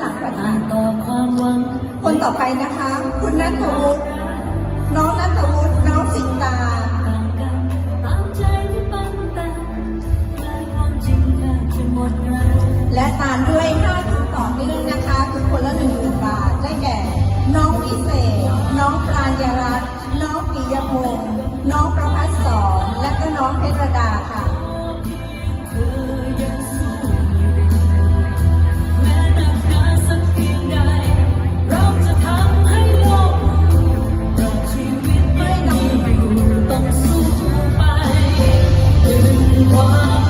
หลังแบบนี้คนต่อไปนะคะ คุณนัทวุฒิน้องนัทวุ ดึ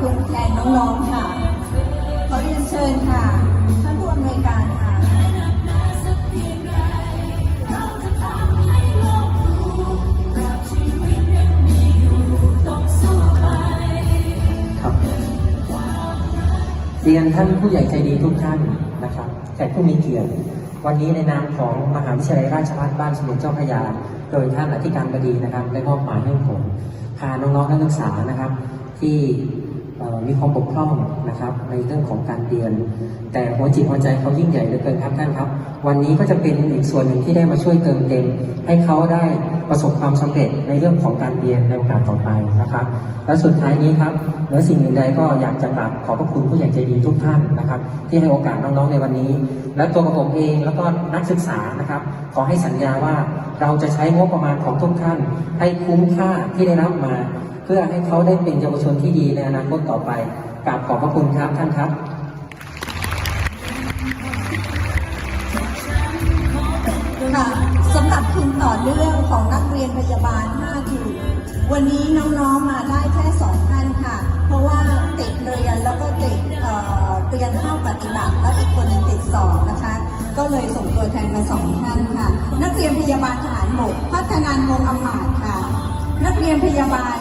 คุณแทนน้องๆค่ะ ขอเรียนเชิญค่ะ ท่านผู้อำนวยการค่ะเรียนท่านผู้ใหญ่ใจดีทุกท่านนะครับแขกผู้มีเกียรติ วันนี้ในนามของมหาวิทยาลัยราชภัฏบ้านสมเด็จเจ้าพระยา โดยท่านอธิการบดีนะครับได้มอบหมายให้ผมพาน้องๆนักศึกษานะครับ ที่ มีความบกพร่องนะครับ ในเรื่องของการเรียน แต่หัวจิตหัวใจเขายิ่งใหญ่เหลือเกินครับท่านครับ วันนี้ก็จะเป็นอีกส่วนหนึ่งที่ได้มาช่วยเติมเต็ม ให้เขาได้ประสบความสำเร็จในเรื่องของการเรียนในโอกาสต่อไปนะครับ และสุดท้ายนี้ครับเหนือสิ่งอื่นใดก็อยากจะกราบขอบพระคุณผู้ใหญ่ใจดีทุกท่านนะครับ ที่ให้โอกาสน้องๆในวันนี้ และตัวกระผมเองแล้วก็นักศึกษานะครับ ขอให้สัญญาว่าเราจะใช้งบประมาณของทุกท่าน ให้คุ้มค่าที่ได้รับมา เพื่อให้เขาได้เป็นเยาวชนที่ดีในอนาคตต่อไปกราบขอบพระคุณครับท่านครับค่ะสำหรับทุนต่อเนื่องของนักเรียนพยาบาล5ทุนวันนี้น้องๆมาได้แค่2ท่านค่ะ เพราะว่าติดเรียนแล้วก็ติดเรียนเข้าปฏิบัติแล้วอีกคนหนึงติดสอบนะคะ ก็เลยส่งตัวแทนมาสองท่านค่ะ นักเรียนพยาบาลทหารบกพัฒนานงอมาตค่ะ นักเรียนพยาบาล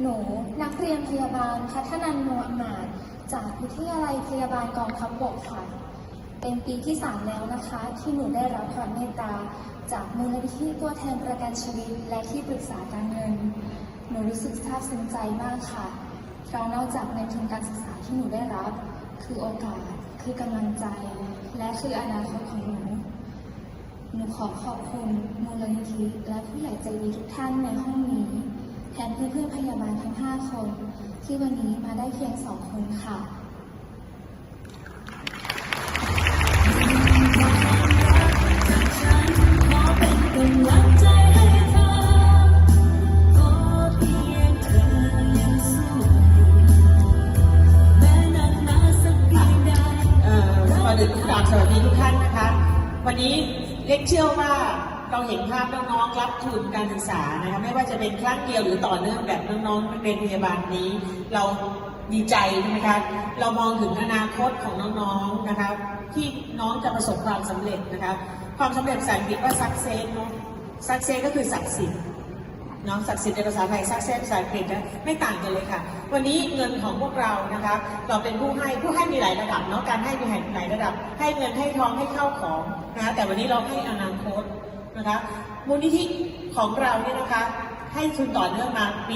หนูนักเรียนพยาบาลพัฒนันโนอำนาจจากวิทยาลัยพยาบาลกองทัพบกค่ะ เป็นปีที่ 3 แล้วนะคะ ที่หนูได้รับความเมตตา จากมูลนิธิตัวแทนประกันชีวิต และที่ปรึกษาการเงิน หนูรู้สึกซาบซึ้งใจมากค่ะเพราะนอกจากในทุนการศึกษาที่หนูได้รับ คือโอกาส คือกำลังใจ และคืออนาคตของหนูหนูขอขอบคุณมูลนิธิและผู้ใหญ่ใจดีทุกท่านในห้องนี้ แทนเพื่อนๆพยาบาลทั้ง 5 คน ที่วันนี้มาได้เพียง 2 คนค่ะขอต้อนนี้เราบสวัสดีทุกท่านนะคะ วันนี้เล็กเชื่อว่า เราเห็นภาพน้องๆรับทุนการศึกษานะคะไม่ว่าจะเป็นครั้งเดียวหรือต่อเนื่องแบบน้องๆเรียนพยาบาลนี้ เราดีใจนะคะเรามองถึงอนาคตของน้องๆนะคะที่น้องจะประสบความสำเร็จนะคะความสำเร็จภาษาอังกฤษว่า success เนาะ success ก็คือศักดิ์สิทธิ์เนาะศักดิ์สิทธิ์ในภาษาไทยซักเซนภาษาอังกฤษนะไม่ต่างกันเลยค่ะ วันนี้เงินของพวกเรานะคะ เราเป็นผู้ให้ผู้ให้มีหลายระดับเนาะการให้มีหลายระดับ ให้เงินให้ทองให้เข้าของนะะแต่วันนี้เราให้อนาคต นะคะ มูลนิธิของเราเนี่ยนะคะ ให้ทุนต่อเนื่องมาปี